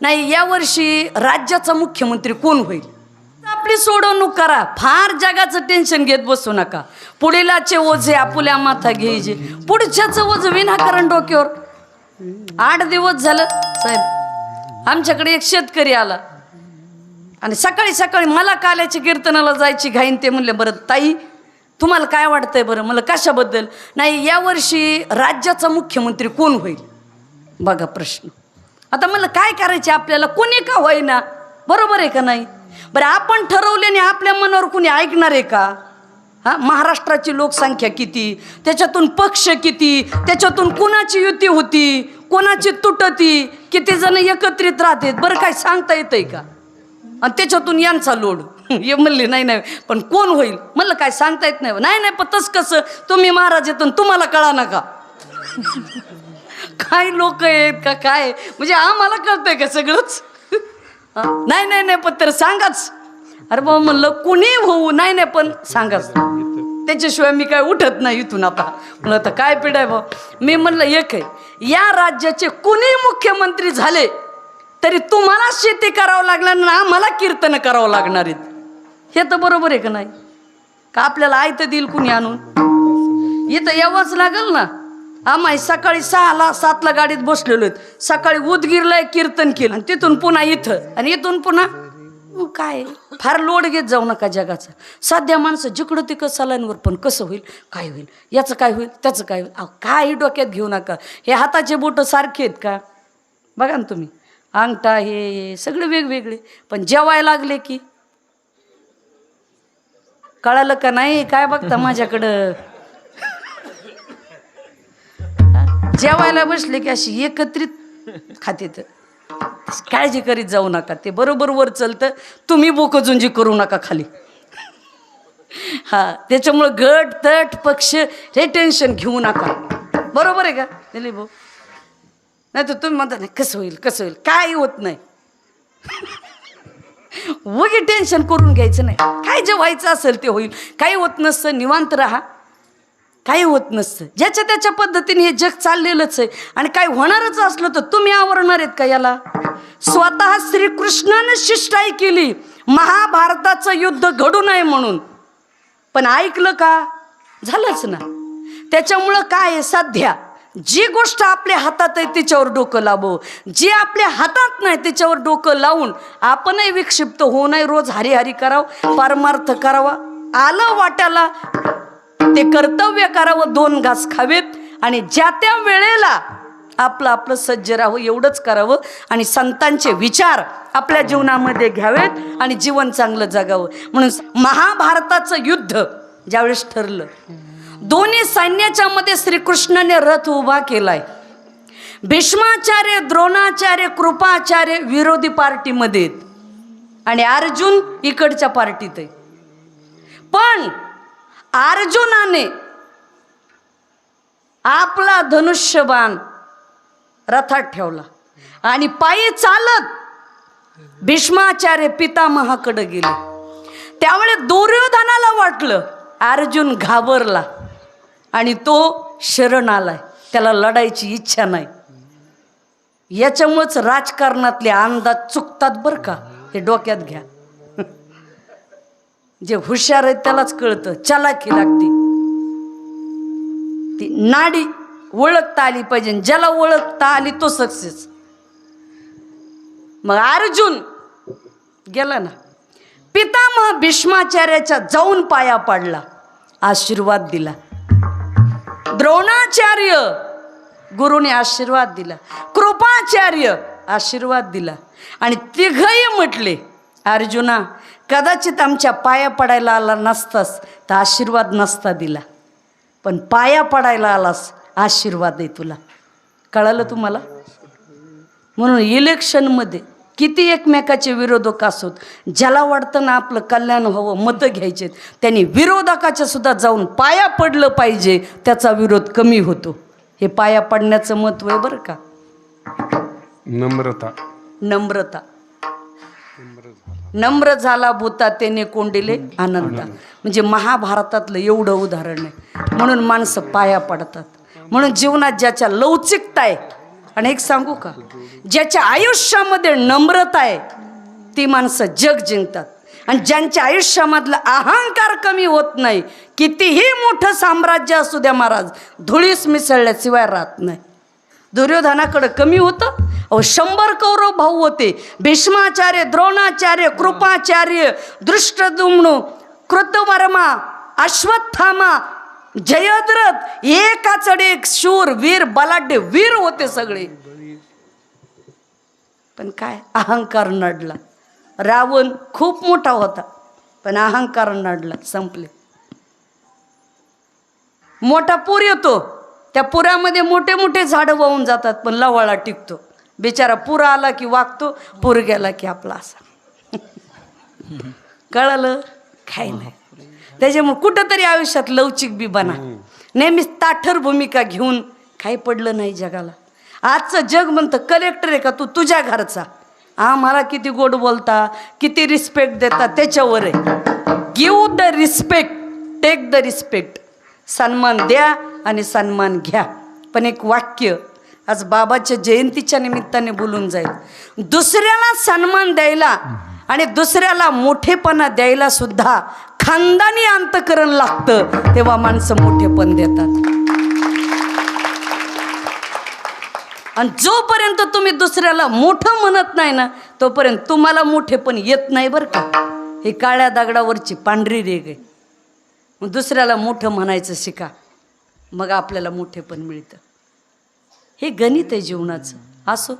नाही यावर्षी राज्याचा मुख्यमंत्री कोण होईल? आपली सोडवणूक करा. फार जगाचं टेन्शन घेत बसू नका. पुढीलाचे ओझे आपुल्या माथा घ्यायचे. पुढच्याचं ओझ विनाकारण डोक्यावर. आठ दिवस झालं साहेब. आमच्याकडे एक शेतकरी आला. आणि सकाळी सकाळी मला काल्याची कीर्तनाला जायची घाईन ते म्हणले बरं ताई तुम्हाला काय वाटतंय बरं? मला कशाबद्दल? नाही यावर्षी राज्याचा मुख्यमंत्री कोण होईल? बघा प्रश्न. आता म्हणलं काय करायचे आपल्याला? कोणी का होईना? बरोबर आहे का नाही? बरं आपण ठरवल्याने आपल्या मनावर कुणी ऐकणार आहे का? हा महाराष्ट्राची लोकसंख्या किती? त्याच्यातून पक्ष किती? त्याच्यातून कोणाची युती होती? कोणाची तुटती किती जण एकत्रित राहतात? बरं काय सांगता येतंय का? आणि त्याच्यातून यांचा लोड. हे म्हणले नाही नाही पण कोण होईल? म्हणलं काय सांगता येत नाही. नाही नाही पण तसं कसं? तुम्ही महाराज येतो तुम्हाला कळा नका काय लोक आहेत का काय? म्हणजे आम्हाला कळतंय का सगळंच? नाही नाही नाही पण तर सांगाच. अरे बाबा म्हणलं कुणी होऊ? नाही नाही पण सांगाच. त्याच्याशिवाय मी काय उठत नाही इथून आता. म्हणलं आता काय पिढाय बा मी म्हणलं एक आहे. या राज्याचे कुणी मुख्यमंत्री झाले तरी तुम्हाला शेती करावं लागणार ना आम्हाला कीर्तन करावं लागणार आहेत. हे तर बरोबर आहे का नाही? का आपल्याला आयतं देईल कुणी आणून? इथं यावंच लागेल ना. आम्ही सकाळी सहाला सातला गाडीत बसलेलो आहेत. सकाळी उदगीरला कीर्तन केलं. आणि तिथून पुन्हा इथं. आणि इथून पुन्हा काय? फार लोड घेत जाऊ नका जगाचा. सध्या माणसं जिकडं तिकडं सलांवर पण कसं होईल? काय होईल? याचं काय होईल? त्याचं काय होईल? काही डोक्यात घेऊ नका. हे हाताचे बोटं सारखे आहेत का? बघा ना तुम्ही. अंगठा हे हे सगळे वेगवेगळे. पण जेवायला लागले की? कळालं का नाही? काय बघता माझ्याकडं? जेवायला बसले की अशी एकत्रित खाते तर. काळजी करीत जाऊ नका ते बरोबर वर चलतं. तुम्ही बोकजुंजी करू नका खाली. हा त्याच्यामुळं गट तट पक्ष हे टेन्शन घेऊ नका. बरोबर आहे का? दिलीप भाऊ? नाही तर तुम्ही म्हणता नाही कसं होईल कसं होईल? काय होत नाही? वगे टेन्शन करून घ्यायचं नाही. काय जे व्हायचं असेल ते होईल. काही होत नसतं निवांत राहा. काही होत नसतं. ज्याच्या त्याच्या पद्धतीने हे जग चाललेलंच आहे. आणि काय होणारच असलं तर तुम्ही आवरणार आहेत का याला? स्वतः श्रीकृष्णानं शिष्टाई केली. महाभारताचं युद्ध घडू नये म्हणून. पण ऐकलं का? झालंच ना. त्याच्यामुळं काय आहे सध्या? जी गोष्ट आपल्या हातात आहे त्याच्यावर डोकं लावो जे आपल्या हातात नाही त्याच्यावर डोकं लावून आपणही विक्षिप्त होऊ नये रोज हरिहरी करावं परमार्थ करावा. आलं वाट्याला ते कर्तव्य करावं दोन घास खावेत आणि ज्या त्या वेळेला आपलं आपलं सज्ज राहू एवढंच करावं आणि संतांचे विचार आपल्या जीवनामध्ये घ्यावेत आणि जीवन चांगलं जगावं. म्हणून महाभारताचं युद्ध ज्यावेळेस ठरलं दोन्ही सैन्याच्या मध्ये श्रीकृष्णाने रथ उभा केलाय. भीष्माचार्य द्रोणाचार्य कृपाचार्य विरोधी पार्टीमध्ये आहेत. आणि अर्जुन इकडच्या पार्टीत आहे. पण अर्जुनाने आपला धनुष्यबाण रथात ठेवला. आणि पायी चालत भीष्माचार्य पितामहाकडे गेले. त्यामुळे दुर्योधनाला वाटलं अर्जुन घाबरला आणि तो शरण आलाय. त्याला लढायची इच्छा नाही. याच्यामुळंच राजकारणातले अंदाज चुकतात बरं का? हे डोक्यात घ्या. जे हुशार आहे त्यालाच कळतं. चलाखी लागते. ती नाडी ओळखता आली पाहिजे ज्याला ओळखता आली तो सक्सेस. मग अर्जुन गेला ना. पितामह भीष्माचार्याच्या जाऊन पाया पाडला. आशीर्वाद दिला. द्रोणाचार्य गुरुने आशीर्वाद दिला. कृपाचार्य आशीर्वाद दिला. आणि तिघही म्हटले अर्जुना कदाचित आमच्या पाया पडायला आला नसतास तर आशीर्वाद नसता दिला. पण पाया पडायला आलास आशीर्वाद आहे तुला. कळालं तुम्हाला? म्हणून इलेक्शनमध्ये किती एकमेकाचे विरोधक असोत ज्याला वाटतं ना आपलं कल्याण व्हावं मतं घ्यायचे त्यांनी विरोधकाच्या सुद्धा जाऊन पाया पडलं पाहिजे त्याचा विरोध कमी होतो. हे पाया पडण्याचं महत्त्व आहे बरं का? नम्रता. नम्रता. नम्र झाला भूता तेने कोंडिले आनंदा. म्हणजे महाभारतातलं एवढं उदाहरण आहे. म्हणून माणसं पाया पडतात. म्हणून जीवनात ज्याच्या लवचिकता आहे आणि एक सांगू का? ज्याच्या आयुष्यामध्ये नम्रता आहे ती माणसं जग जिंकतात. आणि ज्यांच्या आयुष्यामधला अहंकार कमी होत नाही कितीही मोठं साम्राज्य असू द्या महाराज धुळीस मिसळल्याशिवाय राहत नाही. दुर्योधनाकडं कमी होतं अहो शंभर कौरव भाऊ होते. भीष्माचार्य द्रोणाचार्य कृपाचार्य दृष्टदुम्नू कृतवर्मा अश्वत्थामा जयद्रथ एकाचड एक शूर वीर बलाढ्य वीर होते सगळे. पण काय? अहंकार नडला. रावण खूप मोठा होता पण अहंकार नडला संपले. मोठा पूर येतो. त्या पुरामध्ये मोठे मोठे झाडं वाहून जातात पण लवाळा टिकतो. बिचारा पूर आला की वागतो पूर गेला की आपला असा. कळलं? काय नाही. त्याच्यामुळे कुठंतरी आयुष्यात लवचिक बी बना. नेहमीच ताठर भूमिका घेऊन काही पडलं नाही जगाला. आजचं जग म्हणतं कलेक्टर आहे का तू? तुझ्या घरचा. मला किती गोड बोलता किती रिस्पेक्ट देता त्याच्यावर आहे. Give the respect take the respect सन्मान द्या आणि सन्मान घ्या. पण एक वाक्य आज बाबाच्या जयंतीच्या निमित्ताने बोलून जाईल. दुसऱ्याला सन्मान द्यायला आणि दुसऱ्याला मोठेपणा द्यायला सुद्धा खानदानी अंतकरण लागतं तेव्हा माणसं मोठेपण देतात. आणि जोपर्यंत तुम्ही दुसऱ्याला मोठं म्हणत नाही ना तोपर्यंत तुम्हाला मोठेपण येत नाही बरं का. हे काळ्या दगडावरची पांढरी रेग आहे. मग दुसऱ्याला मोठं म्हणायचं शिका. मग आपल्याला मोठेपण मिळतं. हे गणित आहे जीवनाचं. असो.